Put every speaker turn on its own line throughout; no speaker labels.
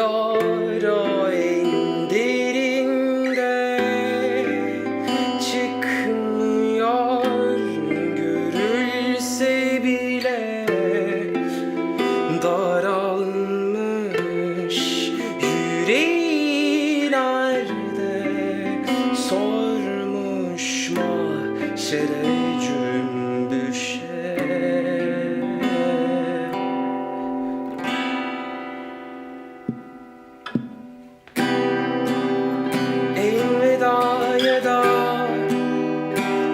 yara enderinde çıkmıyor görülse bile daralmış yüreği nerede sormuş mahşere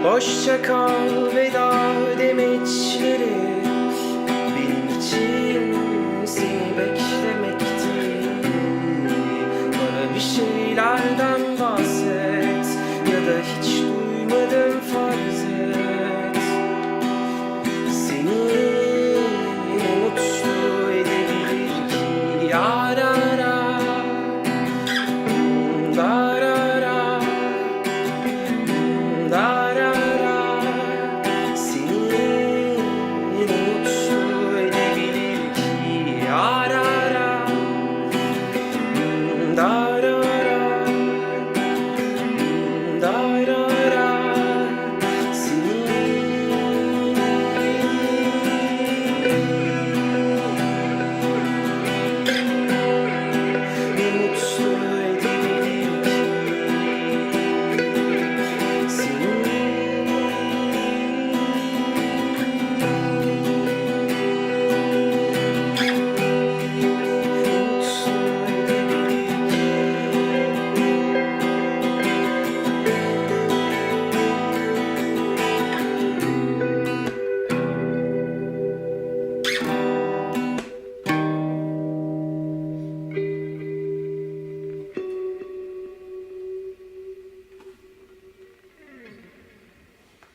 Hoşça kal veda demeçleri. Benim için seni beklemekti. Bana bir şeylerden bahset Ya da hiç duymadım farz et Seni ne mutlu edebilir ki yara